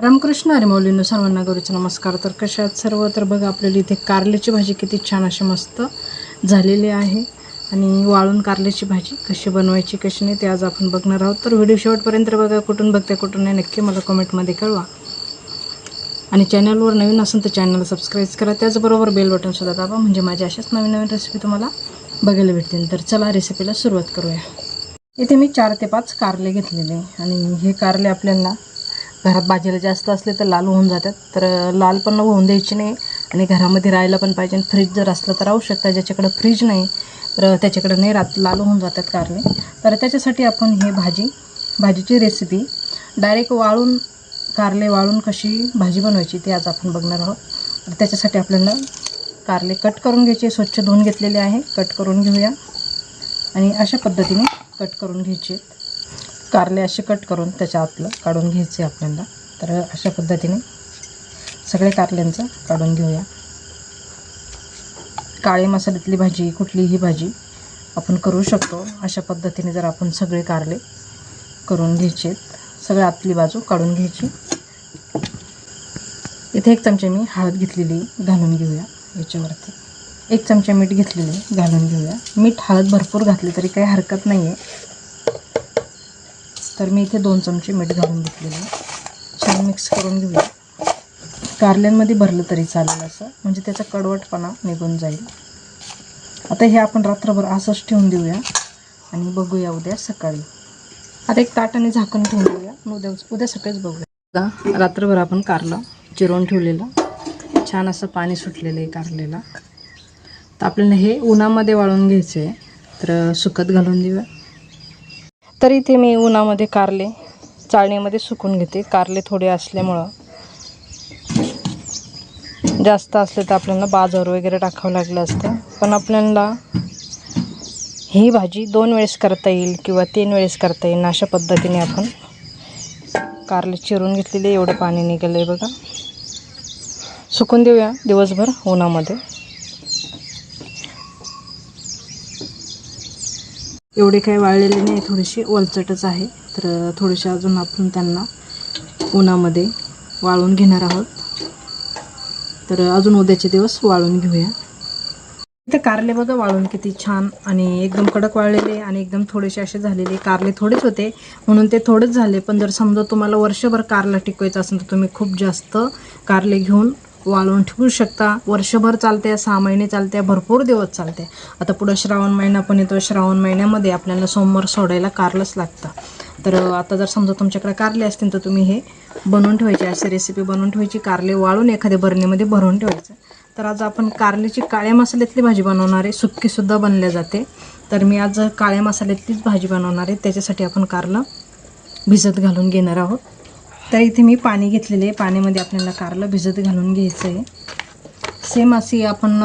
रामकृष्ण हरी सर्वांना गुरुचे नमस्कार. तर कशात सर्व? तर बघा आपल्याला इथे कारल्याची भाजी किती छान अशी मस्त झालेली आहे. आणि वाळून कारल्याची भाजी कशी बनवायची कशी नाही ते आज आपण बघणार आहोत. तर व्हिडिओ शेवटपर्यंत बघा कुठून बघते कुठून नाही नक्की मला कमेंटमध्ये कळवा. आणि चॅनलवर नवीन असेल तर चॅनलला सबस्क्राईब करा. त्याचबरोबर बेल बटनसुद्धा दाबा म्हणजे माझ्या अशाच नवीन नवीन रेसिपी तुम्हाला बघायला भेटतील. तर चला रेसिपीला सुरुवात करूया. इथे मी चार ते पाच कारले घेतलेले आणि हे कारले आपल्याला घरात भाजीला जास्त असले तर लाल होऊन जातात. तर लाल पण होऊन द्यायची नाही आणि घरामध्ये राहायला पण पाहिजे. फ्रीज जर असलं तर राहू शकता. ज्याच्याकडं फ्रीज नाही तर त्याच्याकडं नाही रात लाल होऊन जातात कारले तर त्याच्यासाठी आपण हे भाजी भाजीची रेसिपी डायरेक्ट वाळून कारले वाळून कशी भाजी बनवायची ते आज आपण बघणार आहोत. तर त्याच्यासाठी आपल्याला कारले कट करून घ्यायचे. स्वच्छ धुवून घेतलेले आहे. कट करून घेऊया. आणि अशा पद्धतीने कट करून घ्यायचे. कारले असे कट करून त्याच्या आतलं काढून घ्यायचे आपल्याला. तर अशा पद्धतीने सगळे कारल्यांचं काढून घेऊया. काळे मसाल्यातली भाजी कुठलीही भाजी आपण करू शकतो. अशा पद्धतीने जर आपण सगळे कारले करून घ्यायचे सगळ्या आतली बाजू काढून घ्यायची. इथे एक चमचे मी हळद घेतलेली घालून घेऊया याच्यावरती. एक चमचा मीठ घेतलेले घालून घेऊया. मीठ हळद भरपूर घातली तरी काही हरकत नाही आहे तर मी इथे दोन चमचे मीठ घालून घेतलेले छान मिक्स करून घेऊया. कारल्यांमध्ये भरलं तरी चालेल असं. म्हणजे त्याचा कडवटपणा निघून जाईल. आता हे आपण रात्रभर असंच ठेवून देऊया. आणि बघूया उद्या सकाळी. आता एक ताटाने झाकण ठेवून देऊया. उद्या उद्या सकाळीच बघूया. रात्रभर आपण कारलं चिरवून ठेवलेलं. छान असं पाणी सुटलेलं आहे कारलेला. तर आपल्याला हे उन्हामध्ये वाळून घ्यायचं आहे तर सुकत घालून देऊया. तर इथे मी उन्हामध्ये कारले चाळणीमध्ये सुकून घेते. कारले थोडे असल्यामुळं. जास्त असले तर आपल्याला बाजार वगैरे टाकावं लागलं असतं. पण आपल्याला ही भाजी दोन वेळेस करता येईल किंवा तीन वेळेस करता येईल अशा पद्धतीने आपण कारले चिरून घेतलेले. एवढं पाणी निघालं आहे बघा. सुकून देऊया दिवसभर उन्हामध्ये. एवढे काही वाळलेले नाही थोडीशी वलचटच आहे. तर थोडेसे अजून आपण त्यांना उन्हामध्ये वाळून घेणार आहोत. तर अजून उद्याचे दिवस वाळून घेऊया. इथे कारले बघा वाळून किती छान आणि एकदम कडक वाळलेले आणि एकदम थोडेसे असे झालेले. कारले थोडेच होते म्हणून ते थोडेच झाले. पण जर समजा तुम्हाला वर्षभर कारला टिकवायचं असेल तर तुम्ही खूप जास्त कारले घेऊन वाळवून ठेवू शकता. वर्षभर चालते सहा महिने चालते भरपूर दिवस चालते. आता पुढं श्रावण महिना पण येतो श्रावण महिन्यामध्ये आपल्याला सोमवार सोडायला कारलंच लागतं. तर आता जर समजा तुमच्याकडे कारले असतील तर तुम्ही हे बनवून ठेवायचे. अशी रेसिपी बनवून ठेवायची. कारले वाळून एखाद्या बरणीमध्ये भरून ठेवायचं. तर आज आपण कारलेची काळ्या मसाल्यातली भाजी बनवणार आहे. सुक्कीसुद्धा बनल्या जाते. तर मी आज काळ्या मसाल्यातलीच भाजी बनवणार आहे. त्याच्यासाठी आपण कारलं भिजत घालून घेणार आहोत. तर इथे मी पाणी घेतलेले आहे. पाण्यामध्ये आपल्याला कारलं भिजत घालून घ्यायचं आहे सेम अशी आपण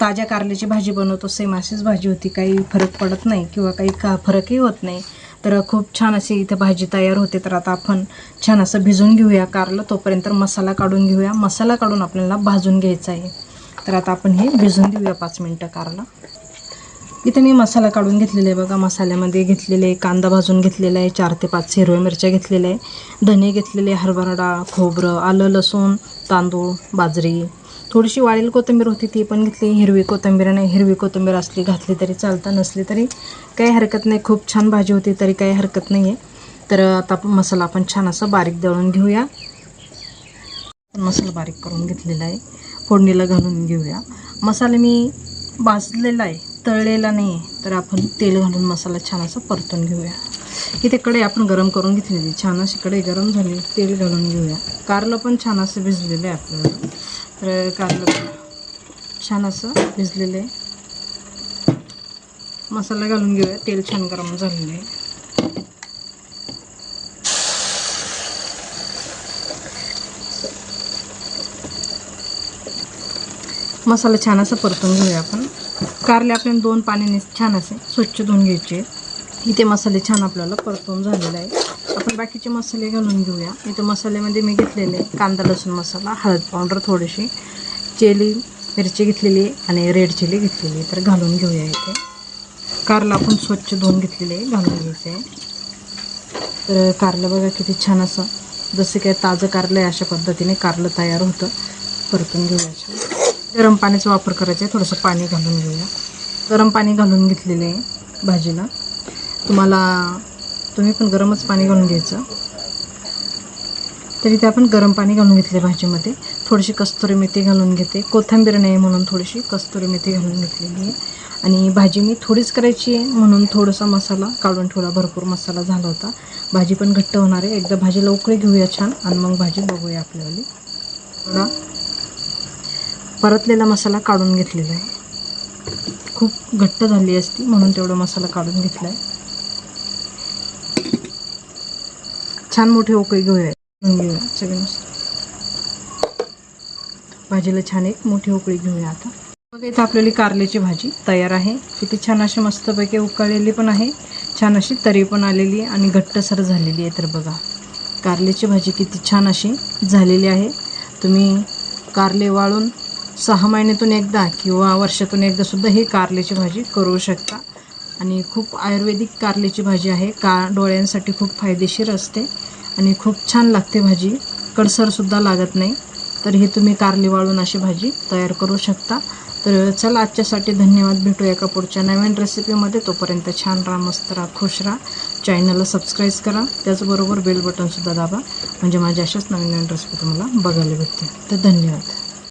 ताज्या कारल्याची भाजी बनवतो. सेम अशीच भाजी होती. काही फरक पडत नाही किंवा काही का फरकही होत नाही. तर खूप छान अशी इथे भाजी तयार होते. तर आता आपण छान असं भिजून घेऊया कारलं. तोपर्यंत मसाला काढून घेऊया. मसाला काढून आपल्याला भाजून घ्यायचा आहे. तर आता आपण हे भिजून देऊया पाच मिनटं कारलं. इथे मी मसाला काढून घेतलेला आहे बघा. मसाल्यामध्ये घेतलेले कांदा भाजून घेतलेला आहे चार ते पाच हिरव्या मिरच्या घेतलेल्या आहे धने घेतलेले हरभरा डाळ खोबरं आलं लसूण तांदूळ बाजरी. थोडीशी वाळेल कोथिंबीर होती ती पण घेतली. हिरवी कोथिंबीर नाही हिरवी कोथिंबीर असली घातली तरी चालतं नसली तरी काही हरकत नाही. खूप छान भाजी होती तरी काही हरकत नाही आहे तर आता मसाला आपण छान असं बारीक दळून घेऊया. मसाला बारीक करून घेतलेला आहे. फोडणीला घालून घेऊया. मसाला मी भाजलेला आहे. तळलेला नाही. तर आपण तेल घालून मसाला छान असा परतून घेऊया. इथे कढई आपण गरम करून घेतलेली. छान अशी कढई गरम झाली. तेल घालून घेऊया. कारलं पण छान असं भिजलेलं आहे आपल्याला. तर कारलं छान असं भिजलेलं आहे. मसाला घालून घेऊया. तेल छान गरम झालेलं आहे. मसाला छान असा परतून घेऊया आपण. कारले आपल्याला दोन पाण्याने छान असे स्वच्छ धुवून घ्यायचे. इथे मसाले छान आपल्याला परतून झालेला आहे आपण बाकीचे मसाले घालून घेऊया. इथे मसाल्यामध्ये मी घेतलेले कांदा लसूण मसाला हळद पावडर थोडीशी चेली मिरची घेतलेली आहे आणि रेड चिली घेतलेली आहे. तर घालून घेऊया इथे. कारला आपण स्वच्छ धुवून घेतलेले आहे घालून घ्यायचं आहे. तर कारलं बघा किती छान असं जसं काय ताजं कारलं आहे अशा पद्धतीने कारलं तयार होतं. परतून घेऊया. छान गरम पाण्याचा वापर करायचा आहे. थोडंसं पाणी घालून घेऊया. गरम पाणी घालून घेतलेलं आहे भाजीला. तुम्हाला तुम्ही पण गरमच पाणी घालून घ्यायचं. तरी ते आपण गरम पाणी घालून घेतले भाजीमध्ये. थोडीशी कस्तुरी मेथी घालून घेते. कोथिंबीर नाही म्हणून थोडीशी कस्तुरी मेथी घालून घेतलेली आहे. आणि भाजी मी थोडीच करायची आहे म्हणून थोडासा मसाला काढून ठेवला. भरपूर मसाला झाला होता. भाजी पण घट्ट होणार आहे. एकदा भाजीला उकळी घेऊया छान. आणि मग भाजी बघूया आपल्यावाली. परतलेला मसाला काढून घेतलेला आहे. खूप घट्ट झाली असती म्हणून तेवढा मसाला काढून घेतला आहे छान मोठी उकळी घेऊया. घेऊया भाजीला छान एक मोठी उकळी घेऊया आता. बघा इथं आपल्याला कारल्याची भाजी तयार आहे. किती छान अशी मस्तपैकी उकळलेली पण आहे. छान अशी तरी पण आलेली आहे आणि घट्टसर झालेली आहे. तर बघा कारल्याची भाजी किती छान अशी झालेली आहे. तुम्ही कारले वाळून सहा महिन्यातून एकदा किंवा वर्षातून एकदा सुद्धा ही कारल्याची भाजी करू शकता. आणि खूप आयुर्वेदिक कारल्याची भाजी आहे. का डोळ्यांसाठी खूप फायदेशीर असते. आणि खूप छान लागते भाजी. कडसरसुद्धा लागत नाही. तर हे तुम्ही कारली वाळून अशी भाजी तयार करू शकता. तर चला आजच्यासाठी धन्यवाद. भेटू एका पुढच्या नवीन रेसिपीमध्ये. तोपर्यंत छान राहा मस्त राहा खुश राहा. चॅनलला सबस्क्राईब करा. त्याचबरोबर बेल बटनसुद्धा दाबा. म्हणजे माझ्या अशाच नवीन नवीन रेसिपी तुम्हाला बघायला भेटते तर धन्यवाद.